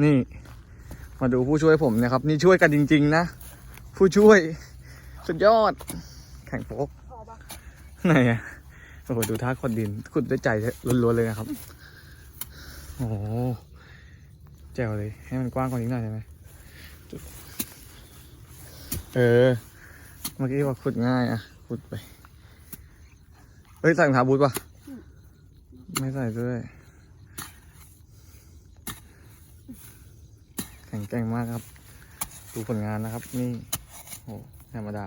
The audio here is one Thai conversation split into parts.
นี่ มาดูผู้ช่วยผมนะครับ นี่ช่วยกันจริง ๆ นะ ผู้ช่วย สุดยอด แข่งโป๊กไหนอะโอ้โหดูท่าคนดินขุดด้วยใจล้วนๆเลยนะครับ โอ้โหแจ๋วเลย ให้มันกว้างกว่านี้หน่อยได้ไหมเออ เมื่อกี้ว่าขุดง่ายอะขุดไป เฮ้ย ใส่รองเท้าบูทป่ะ ไม่ใส่ด้วย ข็งแกร่งมากครับ ดูผลงานนะครับนี่โอ้ธรรมดา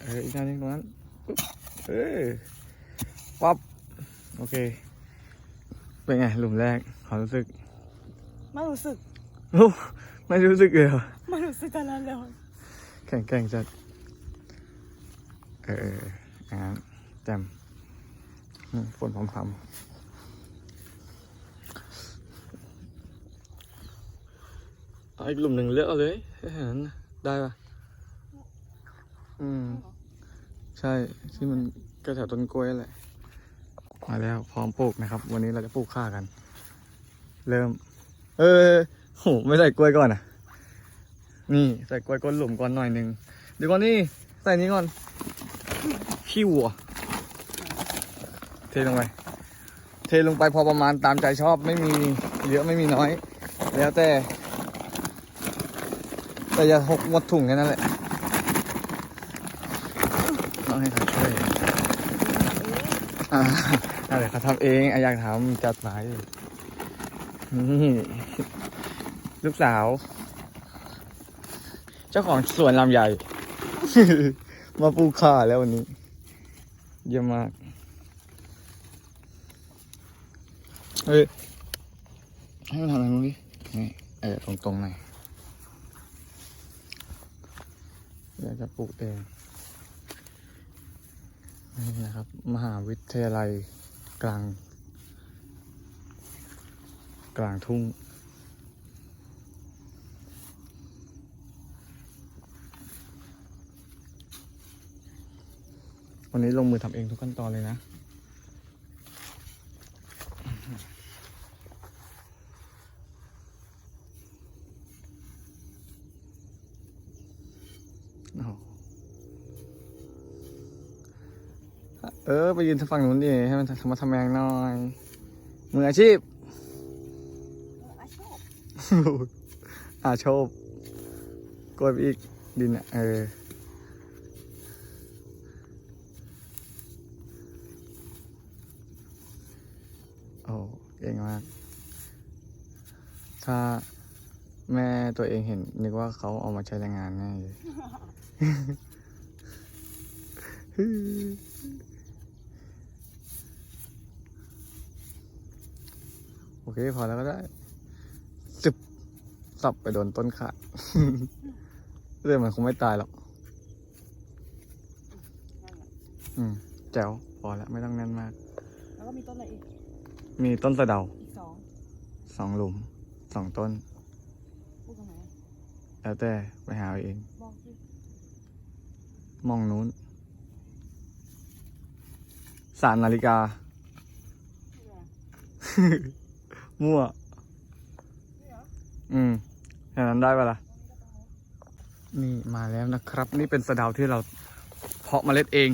เอออีกหน่อยหนึงตรงนั้นปึ๊บเออปั๊บโอเค เป็นไงหลุมแรกความรู้สึก ไม่รู้สึกโอ้ไม่รู้สึกเลยเหรอไม่รู้สึกตอนนั้นเลยแข็งแกร่งจัด เออเอออย่างนั้นแจ่มนี่ฝนพรำๆ เอาอีกหลุมหนึ่งเลือกเอาเลยแค่นั้นนะได้ปะอืม ใช่ที่มันก็แถวต้นกล้วยแหละมาแล้วพร้อมปลูกนะครับ วันนี้เราจะปลูกข้ากัน เริ่ม เออโหไม่ใส่กล้วยก่อนอะ นี่ใส่กล้วยก้นหลุมก่อนหน่อยหนึ่งเดี๋ยวก่อนนี่ใส่นี้ก่อนขี้วัว เทลงไป เทลงไปพอประมาณตามใจชอบไม่มีเยอะไม่มีน้อย แล้วแต่ แต่อย่าหกหมดถุงแค่นั้นแหละต้องให้เขาช่วยอ่าอะไรเขาทำเองอะอยากทำจัดไปนี่ลูกสาว เจ้าของสวนลำใหญ่ มาปลูกข่าแล้ววันนี้ เยี่ยมมาก เฮ้ย ให้มันทำอะไรนู้นดินี่เออตรงๆหน่อย อยากจะปลูกเองนี่นะครับ มหาวิทยาลัยกลาง กลางทุ่ง วันนี้ลงมือทำเองทุกขั้นตอนเลยนะ เออ ไปยืนทางฝั่งนู้นดิ ให้มันทำมาทำแมงหน่อยมืออาชีพอาชอบอาโชบกดไปอีกดินอะ เออ โอ้เก่งมาก ถ้าแม่ตัวเองเห็น นึกว่าเขาเอามาใช้แรงงานแน่เลย อเคพอแล้วก็ได้สิบสับไปโดนต้นขาเรื่องมันคงไม่ตายหรอกนั่นแหละอืมแจ๋วพอแล้วไม่ต้องแน่นมาก แล้วก็มีต้นอะไรอีก มีต้นสะเดาอีกสองสองหลุมสองต้น พูดตรงไหนแล้วแต่ไปหาเอาเอง บอกสิมองนู้นสามนาฬิกาเนี่ย มั่วเนี่ยเหรออืมแค่นั้นได้ปะล่ะ นี่มาแล้วนะครับ นี่เป็นสะเดาที่เราเพาะเมล็ดเอง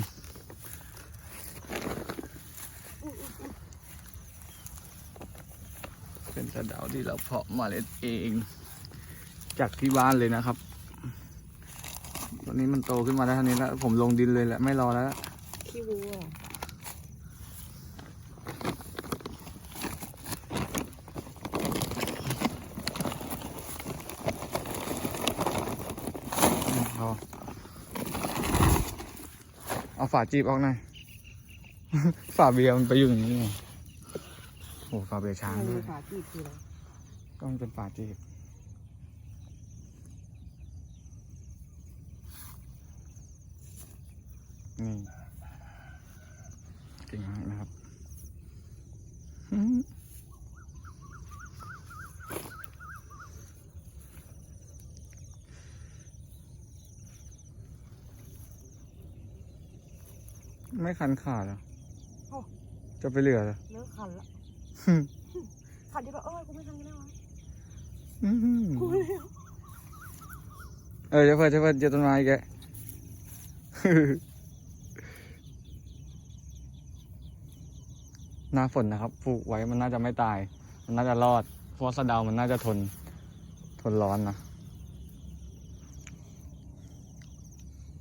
เป็นสะเดาที่เราเพาะเมล็ดเอง จากที่บ้านเลยนะครับ ตอนนี้มันโตขึ้นมาได้เท่านี้แล้ว ผมลงดินเลยแหละ ไม่รอแล้วขี้วัว เอาเอา ฝาจีบออกหน่อย ฝาเบียร์มันไปอยู่อย่างนี้ไงโอ้ฝาเบียร์ช้างไม่ด้รู้วยขาจีบคืออะไรก็มันเป็นฝาจีบนี่เก่งมากนะครับ ไม่คันขาเหรอจะไปเหลือเหรอ เลิกขันละ ขันที่แบบเออกูไม่ทำกันแล้ววะอื้อหือพูดแล้วเออเจะเพิ่นเจะเพิ่นเจอต้นไม้อีกแก หน้าฝนนะครับปลูกไว้มันน่าจะไม่ตาย มันน่าจะรอด เพราะว่าสะเดามันน่าจะทน ทนร้อนนะ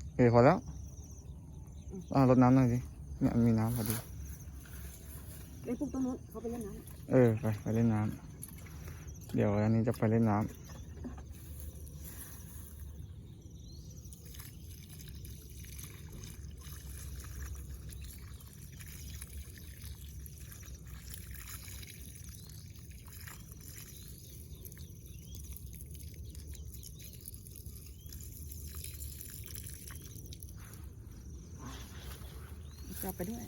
โอเคพอแล้ว อ่ารดน้ำหน่อยสิเนี่ยมีน้ำพอดีไอ้พวกต้นนู้นเขาไปเล่นน้เออไปไปเล่นน้ำเดี๋ยวอันนี้จะไปเล่นน้ำ กลับไปด้วย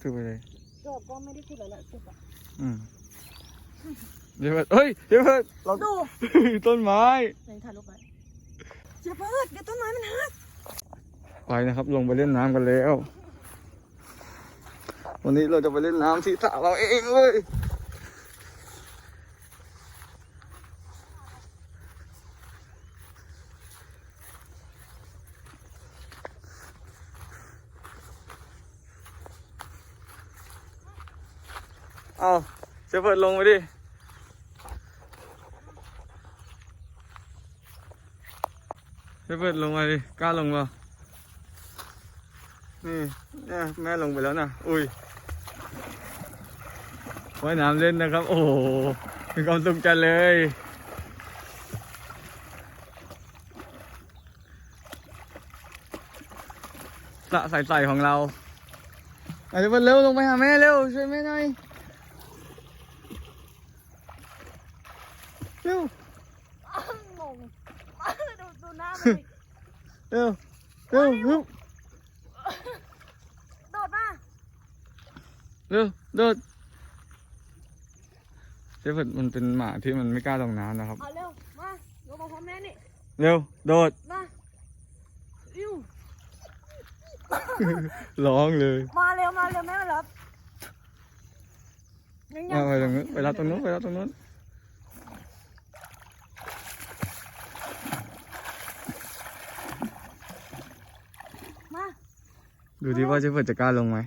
คือไปเลยก็ก็ไม่ได้พูดอะไรละสุดอะอืมเดี๋ยวเพิ่นเฮ้ยเดี๋ยวเพิ่นเรา ดู ต้นไม้ไหนถ่ายรูปไปอย่าเปิดเดี๋ยวต้นไม้มันหักไปนะครับ ลงไปเล่นน้ำกันแล้ว วันนี้เราจะไปเล่นน้ำที่สระเราเองเลย เอาเจะเปิดลงไปดิเจะเปิดลงมาดิกล้าลงเปล่านี่เนี่ยแม่ลงไปแล้วนะอุ้ยว่ายน้ำเล่นนะครับ โอ้โหมีความสุขจังเลยสะใสๆของเราอาจจะเร็วลงไปหาแม่เร็วช่วยแม่หน่อย เร็วงงดูดูหน้ามันดิเร็วเร็วเร็วโดดมาเร็วโดดเจฟเฟิร์ดมันเป็นหมาที่มันไม่กล้าลงน้ำนะครับ เอาเร็ว มาลงมาพร้อมแม่นี่ เร็ว โดด มาอิ้วร้องเลย มาเร็ว มาเร็วแม่มารับยังยัมางไปตรงนู้นไปรับตรงนู้นไปรับตรงนู้น มา ดูดิว่าเจฟเฟิร์ดจะกล้าลงไหม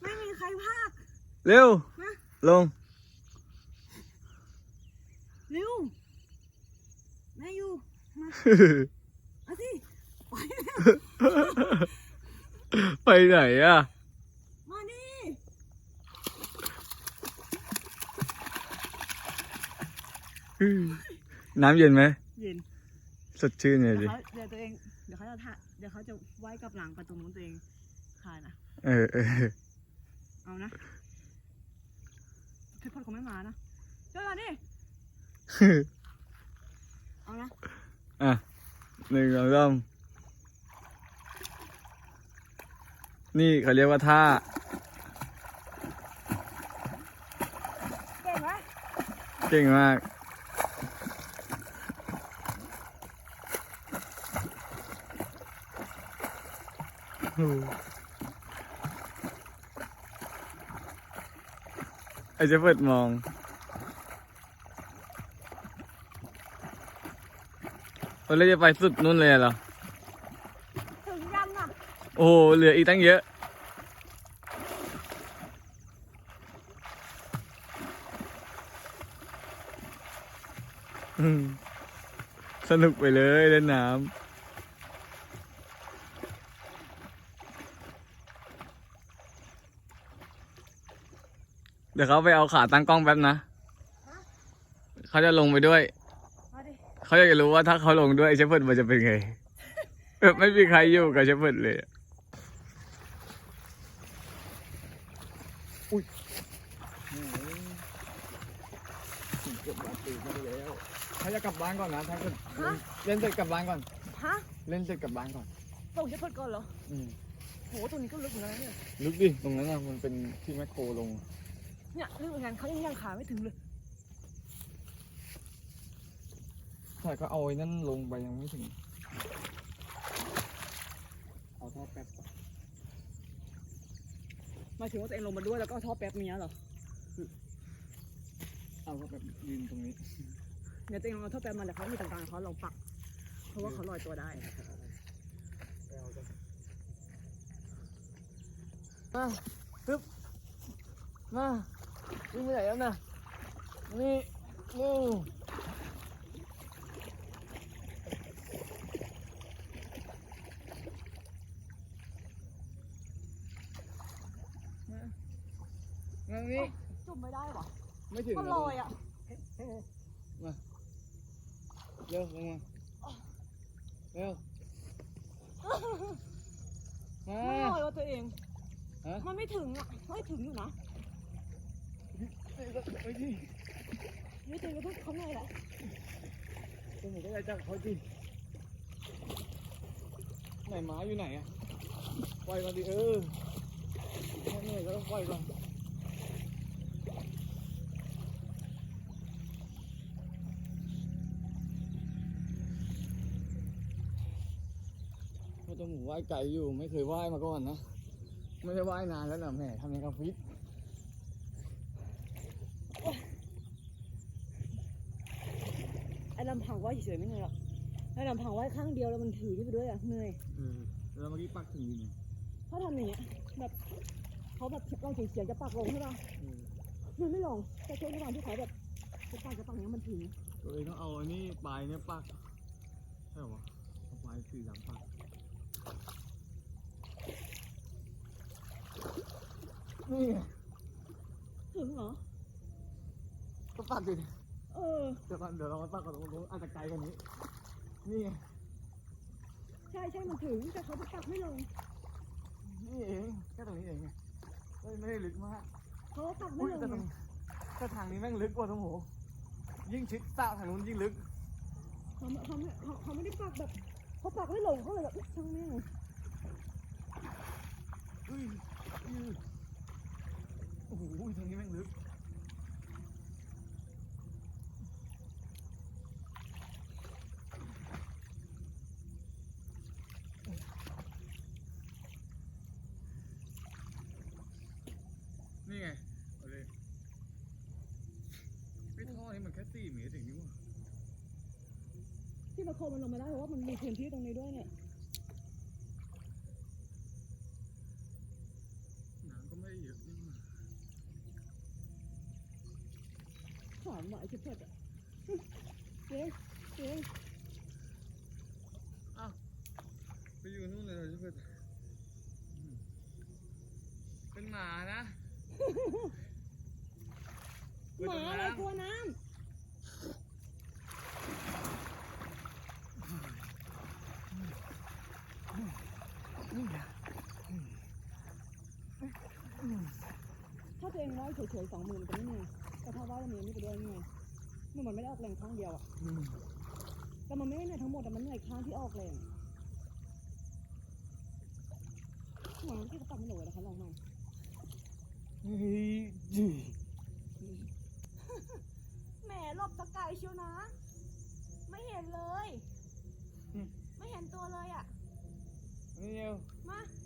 ไม่มีใครพากเร็วมาลง เร็วแม่อยู่มาเอาสิไปเร็วไปไหนอะ มานี่น้ำเย็นไหม เย็น สดชื่นเลยเดี๋ดิยวเขาเดี๋ยวตัวเองเดี๋ยวเขาจะถ่ายเดี๋ยวเขาจะไหว้กลับหลังไปตรงนู้นตัวเองถ่ายนะเออเออเอานะเพชรพลเขาไม่มานะเจ้าดิเอานะอะหนึ่งสองสามนี่เขาเรียกว่าท่า เก่งไหมเก่งมาก ไอเจะเปิดมอง เราจะไปสุดนู่นเลยเหรอ ถึงยังอะโอ้โหเหลืออีกตั้งเยอะ อืม สนุกไปเลยเล่นน้ำ เดี๋ยวเขาไปเอาขาตั้งกล้องแป๊บนะ เขาจะลงไปด้วยมาดิเขาอยากจะรู้ว่าถ้าเขาลงด้วยเชฟเฟิร์ดมันจะเป็นไงแบบไม่มีใครอยู่กับเชฟเฟิร์ดเลยอะอุ้ยเกือบบาดตีไปแล้วเขาจะกลับบ้านก่อนนะถ้าเกิดฮะ เล่นเสร็จกลับบ้านก่อน ฮะเล่นเสร็จกลับบ้านก่อนส่งเจะพลก่อนเหรออืมโหตรงนี้ก็ลึกเหมือนกันนะเนี่ย ลึกดิ ตรงนั้นนะมันเป็นที่แมคโครลง เนี่ยลึกเหมือนกันเขายังยังขาไม่ถึงเลยแต่ก็เอาไอ้นั่นลงไปยังไม่ถึง เอาท่อแป๊บก่อนหมายถึงว่าตัวเองลงมาด้วยแล้วก็เอาท่อแป๊บเนี้ยเหรอเอาก็แบบยืนตรงนี้ เดี๋ยวตัวเองลองเอาท่อแป๊บมาแล้วเขามีต่างๆเขาลองปัก เพราะว่าเขาลอยตัวได้มาปึ๊บมา วิ่งไปไหนแล้วนะนี่นู่นมามานี่จุ่มไม่ได้หรอไม่ถึงก็ลอยอะ มาเร็วลงมาเร็วมาไม่ลอยว่ะตัวเองฮะมันไม่ถึงอะเฮ้ยถึงอยู่นะ เฮ้ยเฮ้ยดินี่ตัวเอก็เพิ่งเขาเหนื่อยแหละจมูกก็ได้จับเขาดิไหนหมาอยู่ไหนอะปล่อยมาดิเออถ้าเหนื่อยก็ต้องปล่อยก่อนเพราะจมูกว่ายไก่อยู่ไม่เคยว่ายมาก่อนนะ ไม่ได้ว่ายนานแล้วนะแหม่ทำยังกับฟิต ไอ้ลำพังว่าย เฉยๆไม่เหนื่อยหรอกไอ้ลำพังว่ายข้างเดียวแล้วมันถือนี่ไปด้วยอะเหนื่อยเออแล้วเมื่อกี้ปักถึงอยู่เนี่ยถ้าทำอย่างเงี้ยแบบเขาแบบเราเฉียงๆจะปักลงใช่ป่ะเออมันไม่ลงแต่ช่วงระหว่างที่เขาแบบจะปักจะปักเนี้ยมันถึงตัวเองต้องเอาอันนี้ปลายเนี่ยปักใช่เหรอวะเอาปลายสี่หลังปักนี่ไงถึงเหรอก็ปักดิ เออ เดี๋ยวก่อนเดี๋ยวเรามาปักกันตรงนู้นอาจจะไกลกว่านี้ นี่ไงใช่ใช่มันถึงแต่เขาจะปักไม่ลงนี่เอง แค่ตรงนี้เองไงเฮ้ยไม่ได้ลึกมาก เขาก็ปักไม่อุ้ยลงแต่ตรงแต่ทางนี้แม่งลึกกว่าทั้งหมดยิ่งชิดสระทางนู้นยิ่งลึก เขาไม่เขาไม่เขาเขาไม่ได้ปักแบบเขาปักไม่ลงเขาเลยแบบอุ๊ยช่างแม่งอุ้ยอื้อโอ้โหทางนี้แม่งลึก นี่ไงเอาเลยไอ้ท่อนี้มันแค่สี่เมตรเองนี่หว่า ที่ประโคมมันลงมาได้เพราะว่ามันมีพื้นที่ตรงนี้ด้วยเนี่ยน้ำก็ไม่ได้เยอะนี่หว่าหอมหวานชิบเผ็ดอะเจ๊เจ๊อ้าวไปอยู่นู่นเลยเหรอเพื่อนเป็นหมานะ หมาอะไรกลัวน้นี่ ถ้าตัวเองว่ายเฉยๆสองมือมันจะไม่เหนื่อยแต่ถ้าว่ายแล้วมีอันนี่ไปด้วยนี่ไงมันเหมือนไม่ได้ออกแรงข้างเดียวอะอืมแต่มันไม่ได้เหนื่อยทั้งหมดแต่มันเหนื่อยข้างที่ออกแรงหมาที่เขาปักไม่ลงเลยนะคะลองมาเฮ้ยจีแหมหลบตะไคร้เชียวนะ ไม่เห็นเลย ไม่เห็นตัวเลยอะนี่เดียวมาเอา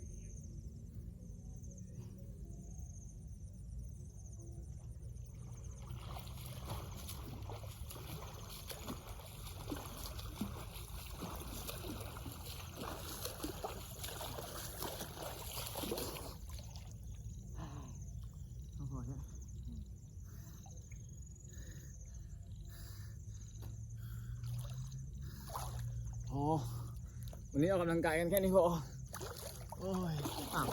วันนี้ออกกำลังกายกันแค่นี้พอ โอ้ยอ้าว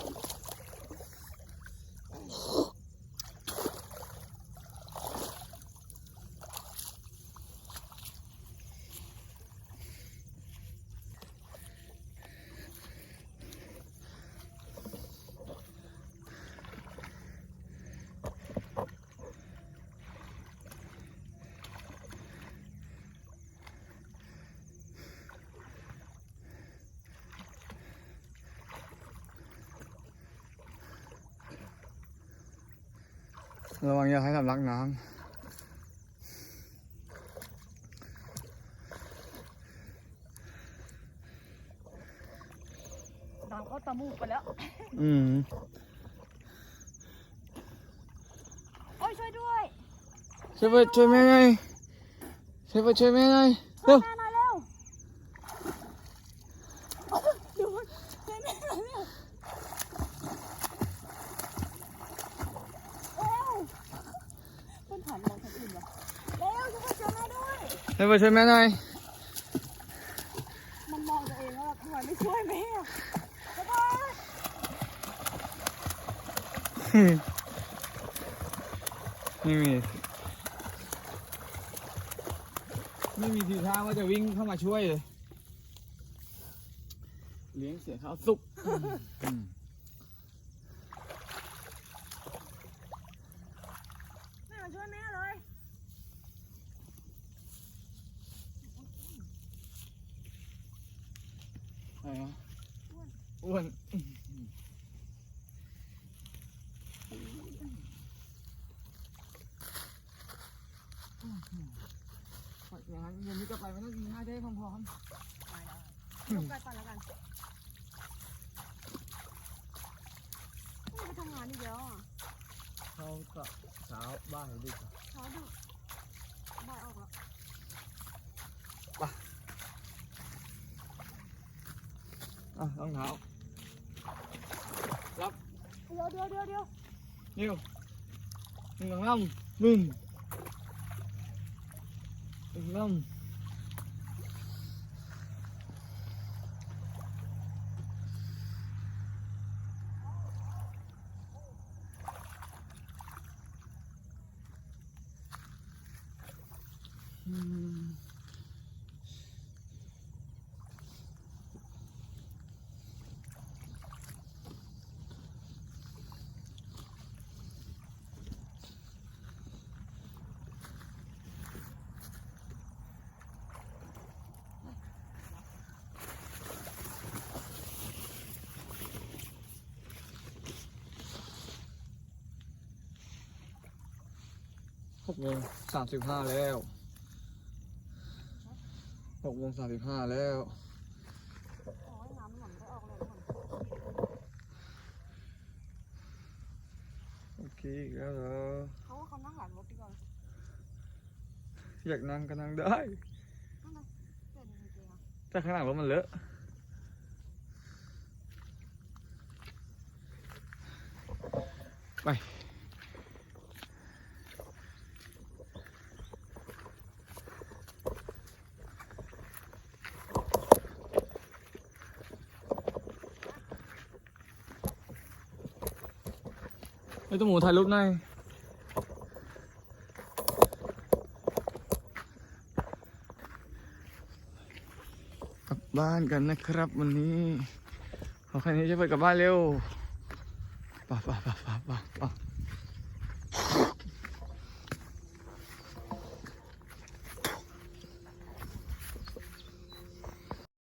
ระวังอย่าให้สำลักน้ำน้ำเข้าตะมูกไปแล้ว อืมโอ้ยช่วยด้วย ช่วยไปช่วยแม่ไงช่วยไปช่วยแม่ไงเร็ว ช่ว ด้วยเชฟเฟิร์ดช่วยแม่หน่อย มันมองตัวเองว่าทำไมไม่ช่วยแม่อะระเบิดไม่มี ไม่มีทีท่าว่าจะวิ่งเข้ามาช่วยเลย เลี้ยงเสียข้าวสุกแม่มาช่วยแม่เลย อะไรนะอ้วนอย่า งนั้นเย็นนี้ก็ไปไม่ต้องกินข้าวได้พร้อมลงไปก่อนแล้วกันต้องไปทำงานอีกแล้วอะๆเขาก็เช้าบ้านให้ดูก่อนเช้าดึกบ่ายออกแล้วอะรองเท้าเดี๋ยวเดี๋ยวเดี๋ยวเดี๋ยวนิวหนึ่งสองสามหนึ่ง ห หกโมงสามสิบห้าแล้วหกโมงสามสิบห้าแล้วอ๋อน้ำมันไม่ออกเลยมันโอเคอีกแล้วเหรอเขาว่าเขานั่งหลังรถดีกว่าอยากนั่งก็นั่งได้แต่ข้างหลังรถมันเลอะไป ไอ้ตัวหมูถ่ายรูปหน่อยกลับบ้านกันนะครับวันนี้ขอแค่นี้จะไปกลับบ้านเร็วป่ะป่ะป่ะป่ะป่ะป่ะ